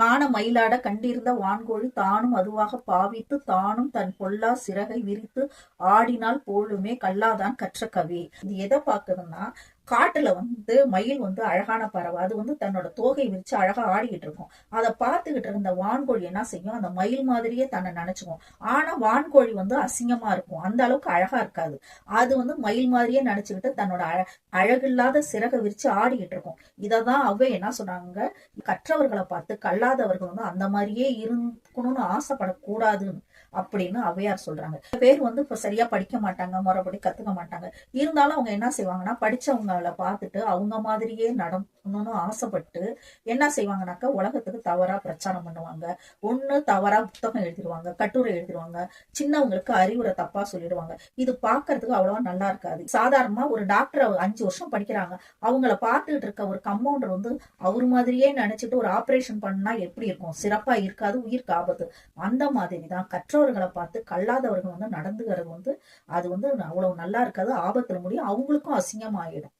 காண மயிலாட கண்டிருந்த வான்கோழி தானும் அதுவாக பாவித்து தானும் தன் பொல்லா சிறகை விரித்து ஆடினால் போலுமே கல்லாதான் கற்ற கவி. இது எதை பார்க்குதுன்னா காட்டுல வந்து மயில் வந்து அழகான பறவை. அது வந்து தன்னோட தோகை விரிச்சு அழகா ஆடிக்கிட்டு இருக்கும். அதை பார்த்துக்கிட்டு இருந்த வான்கோழி என்ன செய்யும்? அந்த மயில் மாதிரியே தன்னை நினைச்சுக்கும். ஆனா வான்கோழி வந்து அசிங்கமா இருக்கும். அந்த அளவுக்கு அழகா இருக்காது. அது வந்து மயில் மாதிரியே நினைச்சுக்கிட்டு தன்னோட அழ அழகில்லாத சிறகை விரிச்சு ஆடிக்கிட்டு இருக்கும். இததான் அவ்வை என்ன சொன்னாங்க கற்றவர்களை பார்த்து கல்லாதவர்கள் வந்து அந்த மாதிரியே இருக்கணும்னு ஆசைப்படக்கூடாதுன்னு அப்படின்னு அவையார் சொல்றாங்க. பேர் வந்து இப்ப சரியா படிக்க மாட்டாங்க முறைப்படி கத்துக்க மாட்டாங்க. இருந்தாலும் அவங்க என்ன செய்வாங்கன்னா படிச்சவங்க படிச்சவங்கள பார்த்துட்டு அவங்க மாதிரியே நடக்கணும்னு ஆசைப்பட்டு என்ன செய்வாங்கனாக்கா உலகத்துக்கு தவறா பிரச்சாரம் பண்ணுவாங்க. ஒண்ணு தவறா புத்தகம் எழுதிடுவாங்க கட்டுரை எழுதிடுவாங்க சின்னவங்களுக்கு அறிவுரை தப்பா சொல்லிடுவாங்க. இது பாக்குறதுக்கு அவ்வளவா நல்லா இருக்காது. சாதாரணமா ஒரு டாக்டர் அஞ்சு வருஷம் படிக்கிறாங்க. அவங்கள பார்த்துட்டு இருக்க ஒரு கம்பவுண்டர் வந்து அவர் மாதிரியே நினைச்சிட்டு ஒரு ஆபரேஷன் பண்ணா எப்படி இருக்கும்? சிறப்பா இருக்காது உயிருக்கு ஆபத்து. அந்த மாதிரி தான் கற்றவர்களை பார்த்து கல்லாதவர்கள் வந்து நடந்துகிறது வந்து அது வந்து அவ்வளவு நல்லா இருக்காது. ஆபத்துல முடியும். அவங்களுக்கும் அசிங்கமாயிடும்.